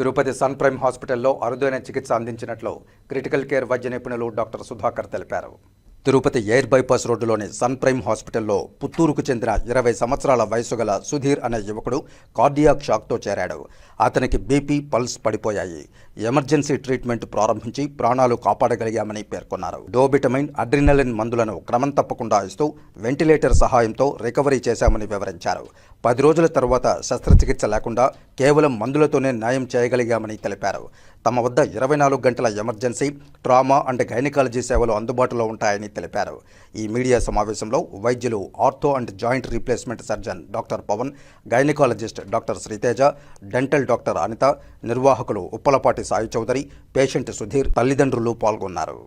Tirupati sun prime హాస్పిటల్లో అరుదైన చికిత్స అందించినట్లు క్రిటికల్ కేర్ వైద్య నిపుణులు డాక్టర్ సుధాకర్ తెలిపారు. తిరుపతి ఎయిర్ బైపాస్ రోడ్డులోని సన్ ప్రైమ్ హాస్పిటల్లో పుత్తూరుకు చెందిన ఇరవై సంవత్సరాల వయసు గల సుధీర్ అనే యువకుడు కార్డియాక్ షాక్తో చేరాడు. అతనికి బీపీ పల్స్ పడిపోయాయి. ఎమర్జెన్సీ ట్రీట్మెంట్ ప్రారంభించి ప్రాణాలు కాపాడగలిగామని పేర్కొన్నారు. డోబిటమైన్ అడ్రినలిన్ మందులను క్రమం తప్పకుండా ఇస్తూ వెంటిలేటర్ సహాయంతో రికవరీ చేశామని వివరించారు. పది రోజుల తర్వాత శస్త్రచికిత్స లేకుండా కేవలం మందులతోనే న్యాయం చేయగలిగామని తెలిపారు. తమ వద్ద ఇరవై నాలుగు గంటల ఎమర్జెన్సీ ట్రామా అండ్ గైనకాలజీ సేవలు అందుబాటులో ఉంటాయని తెలిపారు. ఈ మీడియా సమావేశంలో వైద్యులు ortho and joint replacement surgeon doctor Pavan gynaecologist doctor Sriteja dental doctor Anitha నిర్వాహకులు ఉప్పలపాటి సాయి చౌదరి పేషెంట్ సుధీర్ తల్లిదండ్రులు పాల్గొన్నారు.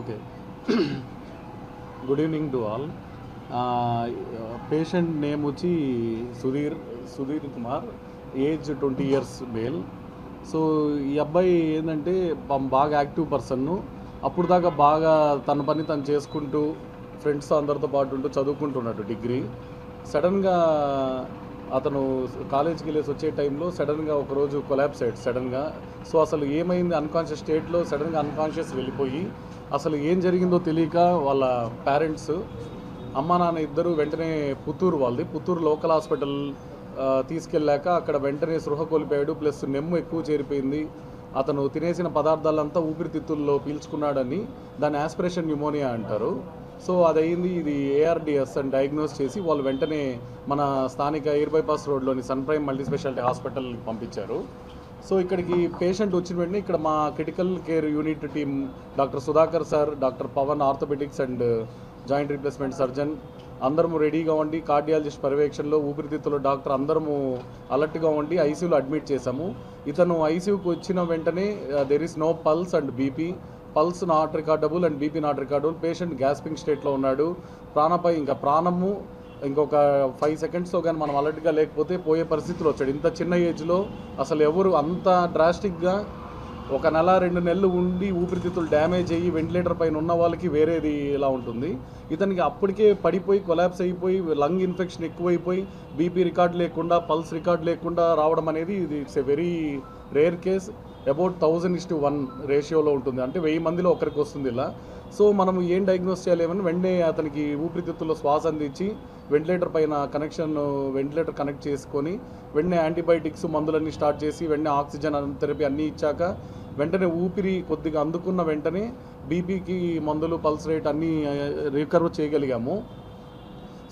Okay. Good evening to all. Patient name వచ్చి Sudhir Sudhir Kumar age twenty years male. So ఈ అబ్బాయి ఏంటంటే బాగా యాక్టివ్ పర్సన్ను. అప్పుడు దాకా బాగా తన పని తను చేసుకుంటూ ఫ్రెండ్స్ అందరితో పాటు ఉంటూ చదువుకుంటున్నాడు డిగ్రీ. సడన్గా అతను కాలేజ్కి వెళ్ళేసి వచ్చే టైంలో సడన్గా ఒకరోజు కొలాబ్స్ అయ్యాడు సడన్గా. సో అసలు ఏమైంది? అన్కాన్షియస్ స్టేట్లో సడన్గా అన్కాన్షియస్ వెళ్ళిపోయి అసలు ఏం జరిగిందో తెలియక వాళ్ళ పేరెంట్స్ అమ్మ నాన్న ఇద్దరు వెంటనే పుత్తూరు వాళ్ళది. పుత్తూరు లోకల్ హాస్పిటల్ తీసుకెళ్ళాక అక్కడ వెంటనే సృహ కోల్పోయాడు ప్లస్ నెమ్ము ఎక్కువ చేరిపోయింది. అతను తినేసిన పదార్థాలంతా ఊపిరితిత్తుల్లో పీల్చుకున్నాడని దాని ఆస్పిరేషన్ న్యూమోనియా అంటారు. సో అది అయింది ఇది ఏఆర్డిఎస్ అని డయాగ్నోస్ చేసి వాళ్ళు వెంటనే మన స్థానిక ఎయిర్ బైపాస్ రోడ్లోని సన్ ప్రైమ్ మల్టీ స్పెషాలిటీ హాస్పిటల్కి పంపించారు. సో ఇక్కడికి పేషెంట్ వచ్చిన వెంటనే ఇక్కడ మా critical care unit team doctor Sudhakar sir doctor Pavan orthopaedics and joint replacement surgeon అందరము రెడీగా ఉండి కార్డియాలజిస్ట్ పర్యవేక్షణలో ఊపిరితిత్తుల డాక్టర్ అందరము అలర్ట్గా ఉండి ఐసీయూలో అడ్మిట్ చేశాము. ఇతను ఐసీయూకి వచ్చిన వెంటనే there is no pulse and BP pulse not recordable and BP not recordable patient gasping స్టేట్లో ఉన్నాడు. ప్రాణపై ఇంకా ప్రాణము ఇంకొక ఫైవ్ సెకండ్స్లో కానీ మనం అలర్ట్గా లేకపోతే పోయే పరిస్థితులు వచ్చాడు ఇంత చిన్న ఏజ్లో అసలు ఎవరు అంత డ్రాస్టిక్గా ఒక నెల రెండు నెలలు ఉండి ఊపిరితిత్తులు డ్యామేజ్ అయ్యి వెంటిలేటర్ పైన ఉన్న వాళ్ళకి వేరేది ఇలా ఉంటుంది. ఇతనికి అప్పటికే పడిపోయి కొలాబ్స్ అయిపోయి లంగ్ ఇన్ఫెక్షన్ ఎక్కువైపోయి బీపీ రికార్డ్ లేకుండా పల్స్ రికార్డ్ లేకుండా రావడం అనేది ఇది it's a very rare case about thousand is to one రేషియోలో ఉంటుంది. అంటే వెయ్యి మందిలో ఒకరికి వస్తుంది ఇలా. సో మనం ఏం డయాగ్నోస్ చేయలేమని వెంటనే అతనికి ఊపిరితిత్తుల్లో శ్వాస అందించి వెంటిలేటర్ పైన కనెక్షన్ వెంటిలేటర్ కనెక్ట్ చేసుకొని వెంటనే యాంటీబయాటిక్స్ మందులన్నీ స్టార్ట్ చేసి వెంటనే ఆక్సిజన్ థెరపీ అన్నీ ఇచ్చాక వెంటనే ఊపిరి కొద్దిగా అందుకున్న వెంటనే బీపీకి మందులు పల్స్ రేట్ అన్నీ రికవర్ చేయగలిగాము.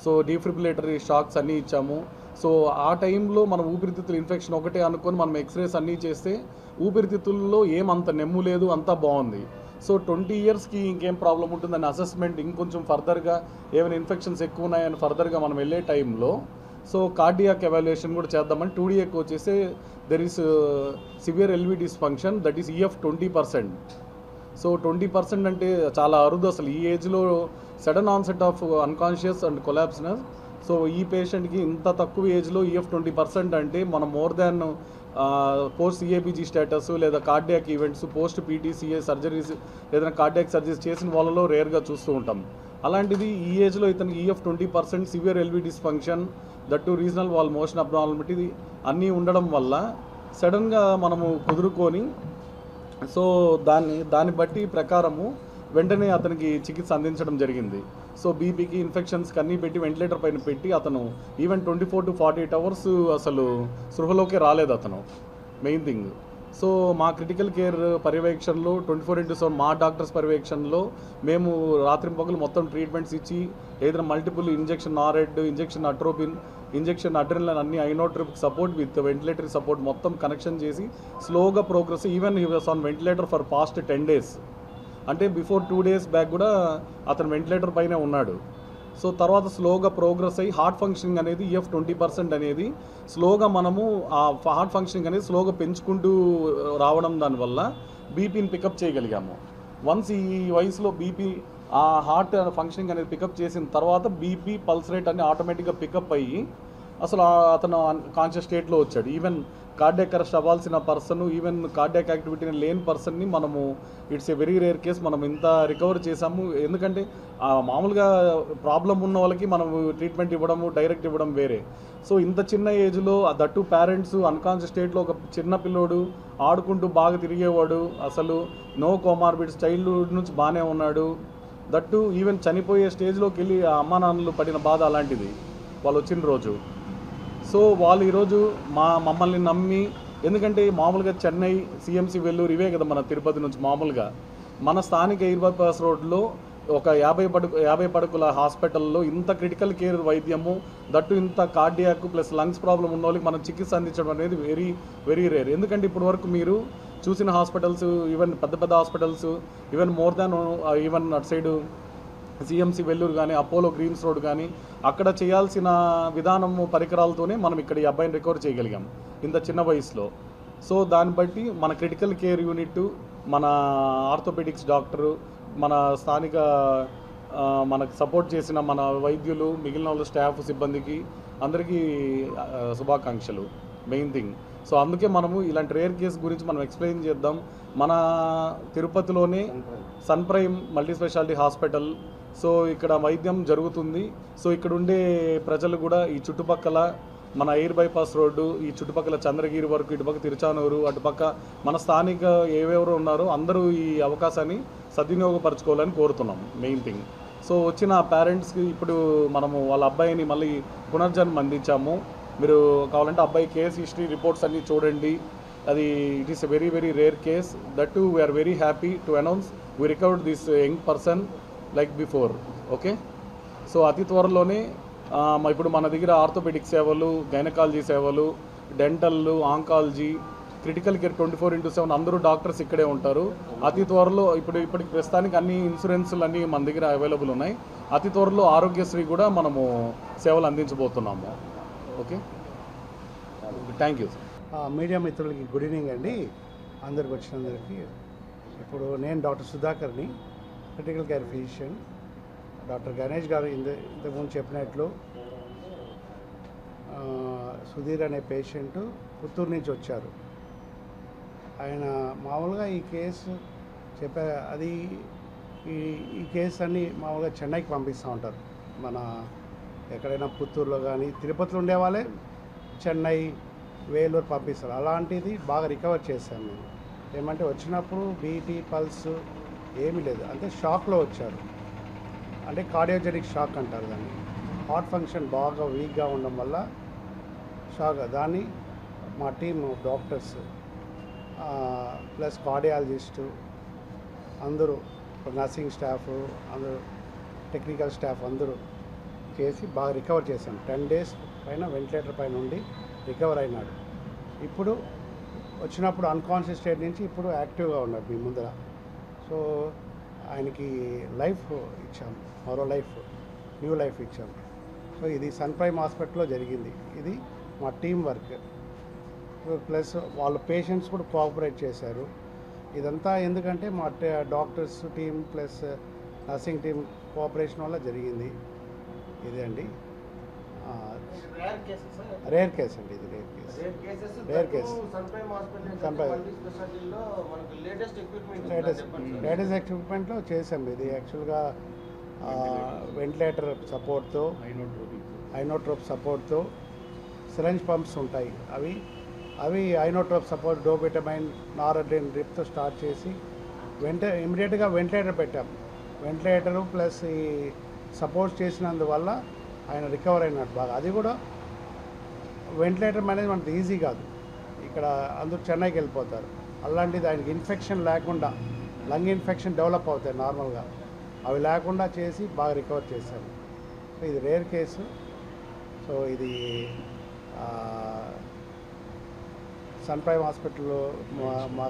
సో డీఫ్రిబులేటరీ షాక్స్ అన్నీ ఇచ్చాము. సో ఆ టైంలో మనం ఊపిరితిత్తుల ఇన్ఫెక్షన్ ఒకటే అనుకొని మనం ఎక్స్రేస్ అన్నీ చేస్తే ఊపిరితిత్తుల్లో ఏమంత నెమ్ము లేదు అంతా బాగుంది. సో ట్వంటీ ఇయర్స్కి ఇంకేం ప్రాబ్లం ఉంటుందని అసెస్మెంట్ ఇంకొంచెం ఫర్దర్గా ఏమైనా ఇన్ఫెక్షన్స్ ఎక్కువ ఉన్నాయని ఫర్దర్గా మనం వెళ్ళే టైంలో సో కార్డియాక్ ఎవాల్యుయేషన్ కూడా చేద్దామని టూడీఏకి వచ్చేసి there is severe LV dysfunction that is EF twenty percent so twenty percent అంటే చాలా అరుదు అసలు. ఈ ఏజ్లో sudden onset of unconscious and కొలాప్స్నెస్ so ఈ పేషెంట్కి ఇంత తక్కువ ఏజ్లో ఈఎఫ్ ట్వంటీ పర్సెంట్ అంటే మనం more than post CABG status లేదా cardiac events post PTCA surgeries ఏదైనా కార్డియాక్ సర్జరీస్ చేసిన వాళ్ళలో రేర్గా చూస్తూ ఉంటాం. అలాంటిది ఈ ఏజ్లో ఇతనికి EF twenty percent severe LV dysfunction that too regional wall motion abnormality అన్నీ ఉండడం వల్ల సడన్గా మనము కుదురుకొని సో దాన్ని దాన్ని బట్టి ప్రకారము వెంటనే అతనికి చికిత్స అందించడం జరిగింది. సో బీపీకి ఇన్ఫెక్షన్స్కి అన్నీ పెట్టి వెంటిలేటర్ పైన పెట్టి అతను even twenty four to forty eight hours అసలు సృహలోకే రాలేదు అతను. Main thing. సో మా క్రిటికల్ కేర్ పర్యవేక్షణలో ట్వంటీ ఫోర్ ఇంటూ సెవెన్ మా డాక్టర్స్ పర్యవేక్షణలో మేము రాత్రి పగలు మొత్తం ట్రీట్మెంట్స్ ఇచ్చి ఏదైనా మల్టిపుల్ ఇంజెక్షన్ నారెడ్ ఇంజెక్షన్ అట్రోపిన్ ఇంజెక్షన్ అడ్రినల్ అన్ని inotrope support with ventilatory support మొత్తం కనెక్షన్ చేసి స్లోగా progress even he was on ventilator for past ten days. అంటే బిఫోర్ టూ డేస్ బ్యాక్ కూడా అతను వెంటిలేటర్ పైనే ఉన్నాడు. సో తర్వాత స్లోగా ప్రోగ్రెస్ అయ్యి హార్ట్ ఫంక్షనింగ్ అనేది ఈఎఫ్ ట్వంటీ పర్సెంట్ అనేది స్లోగా మనము ఆ హార్ట్ ఫంక్షనింగ్ అనేది స్లోగా పెంచుకుంటూ రావడం దానివల్ల బీపీని పికప్ చేయగలిగాము. వన్స్ ఈ వయసులో బీపీ ఆ హార్ట్ ఫంక్షనింగ్ అనేది పికప్ చేసిన తర్వాత బీపీ పల్స్ రేట్ అనేది ఆటోమేటిక్గా పికప్ అయ్యి అసలు అతను కాన్షియస్ స్టేట్లో వచ్చాడు. ఈవెన్ కార్డియాక్ అరెస్ట్ అవ్వాల్సిన పర్సన్ ఈవెన్ కార్డియాక్ యాక్టివిటీని లేని పర్సన్ని మనము it's a very rare case మనం ఇంత రికవర్ చేసాము ఎందుకంటే మామూలుగా ప్రాబ్లం ఉన్న వాళ్ళకి మనం ట్రీట్మెంట్ ఇవ్వడము డైరెక్ట్ ఇవ్వడం వేరే. సో ఇంత చిన్న ఏజ్లో దట్టు పేరెంట్స్ అన్కాన్షియస్ స్టేట్లో ఒక చిన్న పిల్లోడు ఆడుకుంటూ బాగా తిరిగేవాడు అసలు నో కోమార్బిడ్స్ చైల్డ్హుడ్ నుంచి బాగానే ఉన్నాడు. దట్టు ఈవెన్ చనిపోయే స్టేజ్లోకి వెళ్ళి ఆ అమ్మా నాన్నలు పడిన బాధ అలాంటిది. వాళ్ళు వచ్చిన రోజు. సో వాళ్ళు ఈరోజు మా మమ్మల్ని నమ్మి ఎందుకంటే మామూలుగా చెన్నై సిఎంసి వెల్లూరు ఇవే కదా మన తిరుపతి నుంచి మామూలుగా. మన స్థానిక ఇర్బాస్ రోడ్లో ఒక యాభై పడుకు యాభై పడుకుల హాస్పిటల్లో ఇంత క్రిటికల్ కేర్ వైద్యము దట్టు ఇంత కార్డియాక్ ప్లస్ లంగ్స్ ప్రాబ్లం ఉన్న వాళ్ళకి మనం చికిత్స అందించడం అనేది వెరీ వెరీ రేర్. ఎందుకంటే ఇప్పటి వరకు మీరు చూసిన హాస్పిటల్స్ ఈవెన్ పెద్ద పెద్ద hospitals even more than even అటు సైడు సిఎంసి వెల్లూరు కానీ అపోలో గ్రీన్స్ రోడ్ కానీ అక్కడ చేయాల్సిన విధానము పరికరాలతోనే మనం ఇక్కడ ఈ అబ్బాయిని రికవర్ చేయగలిగాం ఇంత చిన్న వయసులో. సో దాన్ని బట్టి మన క్రిటికల్ కేర్ యూనిట్ మన ఆర్థోపెడిక్స్ డాక్టరు మన స్థానిక మనకు సపోర్ట్ చేసిన మన వైద్యులు మిగిలిన వాళ్ళు స్టాఫ్ సిబ్బందికి అందరికీ శుభాకాంక్షలు మెయిన్ థింగ్ సో అందుకే మనము ఇలాంటి రేర్ కేసు గురించి మనం ఎక్స్ప్లెయిన్ చేద్దాం. మన తిరుపతిలోనే sun prime multi speciality hospital so ఇక్కడ వైద్యం జరుగుతుంది. సో ఇక్కడ ఉండే ప్రజలు కూడా ఈ చుట్టుపక్కల మన ఎయిర్ బైపాస్ రోడ్డు ఈ చుట్టుపక్కల చంద్రగిరి వరకు ఇటుపక్క తిరుచానూరు అటుపక్క మన స్థానిక ఏవెవరు ఉన్నారో అందరూ ఈ అవకాశాన్ని సద్వినియోగపరచుకోవాలని కోరుతున్నాం. మెయిన్ థింగ్ సో వచ్చిన పేరెంట్స్కి ఇప్పుడు మనము వాళ్ళ అబ్బాయిని మళ్ళీ పునర్జన్మ అందించాము. మీరు కావాలంటే అబ్బాయి కేస్ హిస్టరీ రిపోర్ట్స్ అన్నీ చూడండి. అది it is a very very rare case that too we are very happy to announce we recovered this young person like before okay? So అతి త్వరలోనే ఇప్పుడు మన దగ్గర ఆర్థోపెడిక్ సేవలు గైనకాలజీ సేవలు dental oncology critical care twenty four into seven అందరూ doctors ఇక్కడే ఉంటారు. అతి త్వరలో ఇప్పుడు ఇప్పటికి ప్రస్తుతానికి అన్ని ఇన్సూరెన్స్లు అన్నీ మన దగ్గర అవైలబుల్ ఉన్నాయి. అతి త్వరలో ఆరోగ్యశ్రీ కూడా మనము సేవలు అందించబోతున్నాము. ఓకే? Thank you. మీడియా మిత్రులకి గుడ్ ఈవినింగ్ అండి. అందరికి వచ్చినందరికీ. ఇప్పుడు నేను doctor సుధాకర్ని critical care physician doctor Ganesh గారు ఇంత ఇంతకుముందు చెప్పినట్లు సుధీర్ అనే పేషెంట్ పుత్తూరు నుంచి వచ్చారు. ఆయన మామూలుగా ఈ కేసు చెప్పా అది ఈ ఈ కేసు అన్ని మామూలుగా చెన్నైకి పంపిస్తూ ఉంటారు. మన ఎక్కడైనా పుత్తూరులో కానీ తిరుపతిలో ఉండే వాళ్ళే చెన్నై వేలూరు పంపిస్తారు. అలాంటిది బాగా రికవర్ చేశాను నేను. ఏమంటే వచ్చినప్పుడు బీటీ పల్స్ ఏమీ లేదు. అంటే షాక్లో వచ్చారు. అంటే కార్డియోజెనిక్ షాక్ అంటారు దాన్ని. హార్ట్ ఫంక్షన్ బాగా వీక్గా ఉండడం వల్ల షాక్. దాన్ని మా టీమ్ డాక్టర్స్ ప్లస్ కార్డియాలజిస్టు అందరూ నర్సింగ్ స్టాఫ్ అందరూ టెక్నికల్ స్టాఫ్ అందరూ చేసి బాగా రికవర్ చేశాం. టెన్ డేస్ పైన వెంటిలేటర్ పైన ఉండి రికవర్ అయినాడు. ఇప్పుడు వచ్చినప్పుడు అన్కాన్షియస్ స్టేట్ నుంచి ఇప్పుడు యాక్టివ్గా ఉన్నాడు మీ ముందర. సో ఆయనకి లైఫ్ ఇచ్చాం మరో లైఫ్ న్యూ లైఫ్ ఇచ్చాం. సో ఇది సన్ ప్రైమ్ హాస్పిటల్లో జరిగింది. ఇది మా టీం వర్క్. ప్లస్ వాళ్ళ పేషెంట్స్ కూడా కోఆపరేట్ చేశారు. ఇదంతా ఎందుకంటే మా doctors team plus nursing team cooperation వల్ల జరిగింది. ఇదే అండి. రేర్ కేస్ అండి ఇది రేర్ కేస్. రేర్ మనకు లేటెస్ట్ ఎక్విప్మెంట్లో చేసాం ఇది. యాక్చువల్గా వెంటిలేటర్ సపోర్ట్తో ఐనోట్రోప్ సపోర్ట్తో సిరంజ్ పంప్స్ ఉంటాయి అవి. అవి ఐనోట్రోప్ సపోర్ట్ డోబిటమైన్ నారడ్రిన్ డ్రిప్తో స్టార్ట్ చేసి వెంట ఇమీడియట్గా వెంటిలేటర్ పెట్టాం. వెంటిలేటరు ప్లస్ ఈ సపోర్ట్ చేసినందువల్ల ఆయన రికవర్ అయినట్టు బాగా. అది కూడా వెంటిలేటర్ మేనేజ్మెంట్ మనకి ఈజీ కాదు. ఇక్కడ అందరూ చెన్నైకి వెళ్ళిపోతారు. అలాంటిది ఆయనకి ఇన్ఫెక్షన్ లేకుండా లంగ్ ఇన్ఫెక్షన్ డెవలప్ అవుతాయి నార్మల్గా. అవి లేకుండా చేసి బాగా రికవర్ చేశారు. సో ఇది రేర్ కేసు. సో ఇది సన్ ప్రైమ్ హాస్పిటల్లో మా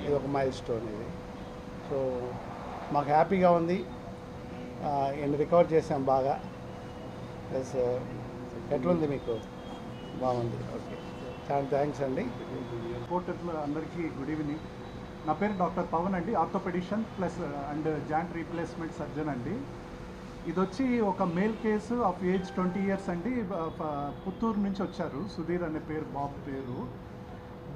ఇది ఒక మైల్ స్టోన్ ఇది. సో మాకు హ్యాపీగా ఉంది. ఈయన రికవర్ చేసాం బాగా. ప్లస్ ఎట్లుంది మీకు? బాగుంది. ఓకే చాలా థ్యాంక్స్ అండి. పోర్టర్లో అందరికీ గుడ్ ఈవినింగ్ నా పేరు డాక్టర్ పవన్ అండి. Orthopedician plus and joint replacement surgeon అండి. ఇది వచ్చి ఒక male case of age twenty years అండి. పుత్తూరు నుంచి వచ్చారు. సుధీర్ అనే పేరు బాబు పేరు.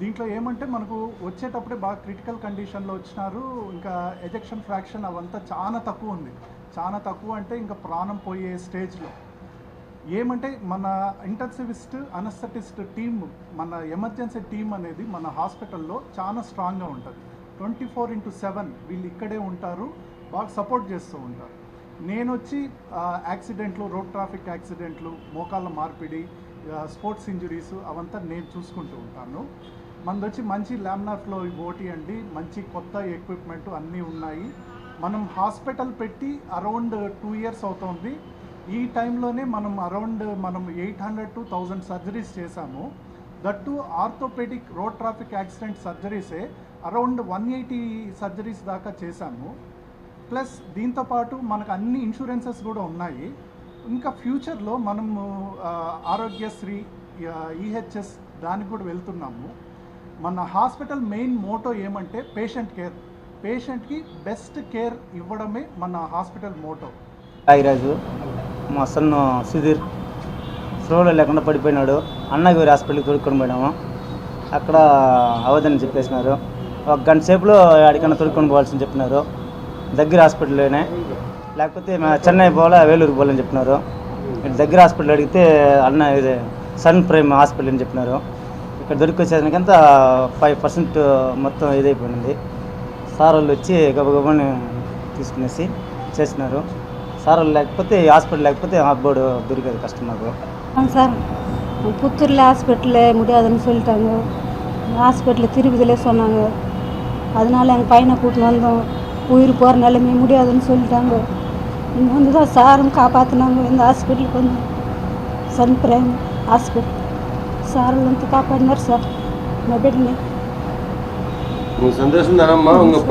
దీంట్లో ఏమంటే మనకు వచ్చేటప్పుడే బాగా క్రిటికల్ కండిషన్లో వచ్చినారు. ఇంకా ఎజెక్షన్ ఫ్రాక్షన్ అవంతా చాలా తక్కువ ఉంది. చాలా తక్కువ అంటే ఇంకా ప్రాణం పోయే స్టేజ్లో ఏమంటే మన ఇంటెన్సివిస్ట్ అనస్థటిస్ట్ టీమ్ మన ఎమర్జెన్సీ టీమ్ అనేది మన హాస్పిటల్లో చాలా స్ట్రాంగ్గా ఉంటుంది. ట్వంటీ ఫోర్ ఇంటూ సెవెన్ వీళ్ళు ఇక్కడే ఉంటారు బాగా సపోర్ట్ చేస్తూ ఉంటారు. నేను వచ్చి యాక్సిడెంట్లు రోడ్ ట్రాఫిక్ యాక్సిడెంట్లు మోకాళ్ళ మార్పిడి స్పోర్ట్స్ ఇంజురీస్ అవంతా నేను చూసుకుంటూ ఉంటాను. మనది వచ్చి మంచి ల్యామినార్ఫ్లో ఓటీ అండి మంచి కొత్త ఎక్విప్మెంట్ అన్నీ ఉన్నాయి. మనం హాస్పిటల్ పెట్టి అరౌండ్ టూ ఇయర్స్ అవుతుంది. ఈ టైంలోనే మనం అరౌండ్ మనం eight hundred to thousand surgeries చేశాము. That orthopaedic road traffic accident సర్జరీసే around one eighty surgeries దాకా చేశాము. ప్లస్ దీంతోపాటు మనకు అన్ని ఇన్సూరెన్సెస్ కూడా ఉన్నాయి. ఇంకా ఫ్యూచర్లో మనము ఆరోగ్యశ్రీ ఈహెచ్ఎస్ దానికి కూడా వెళ్తున్నాము. మన హాస్పిటల్ మెయిన్ మోటో ఏమంటే పేషెంట్ కేర్. పేషెంట్కి బెస్ట్ కేర్ ఇవ్వడమే మన హాస్పిటల్ మోటో. రాగిరాజు మా సన్ను సుధీర్. స్లోలో లేకుండా పడిపోయినాడు. అన్నగిరి హాస్పిటల్కి తొడుక్కొని పోయినాము. అక్కడ అవదని చెప్పేసినారు. ఒక గంట సేపులో ఎక్కడికైనా తొడుక్కొని పోవాల్సింది చెప్పినారు. దగ్గర హాస్పిటల్లోనే. లేకపోతే మా చెన్నై పోవాలా వేలూరు పోవాలని చెప్పినారు. ఇక్కడ దగ్గర హాస్పిటల్ అడిగితే అన్న ఇది సన్ ప్రైమ్ హాస్పిటల్ అని చెప్పినారు. ఇక్కడ దొరికొచ్చేదానికంతా ఫైవ్ పర్సెంట్ మొత్తం ఇదైపోయింది. సార్ వాళ్ళు వచ్చి గబగబని తీసుకునేసి చేసినారు. సార్ వాళ్ళు లేకపోతే ఈ హాస్పిటల్ లేకపోతే అబ్బోడు దొరికేది కష్టం నాకు ஆமாம் சார் புத்தூரில் ஹாஸ்பிட்டலில் முடியாதுன்னு சொல்லிட்டாங்க ஹாஸ்பிட்டலில் திருப்பதியிலே சொன்னாங்க அதனால எங்கள் பையனை கூட்டின்னு வந்தோம் உயிர் போகிற நிலைமை முடியாதுன்னு சொல்லிட்டாங்க இங்கே வந்து தான் சாரும் காப்பாற்றினாங்க இந்த ஹாஸ்பிட்டலுக்கு வந்து సన్ ప్రైమ్ హాస్పిటల్ సార్ వాళ్ళంతా కాపాడినారు సార్ మా బిడ్డని உங்க சந்தோஷம் தானம்மா உங்க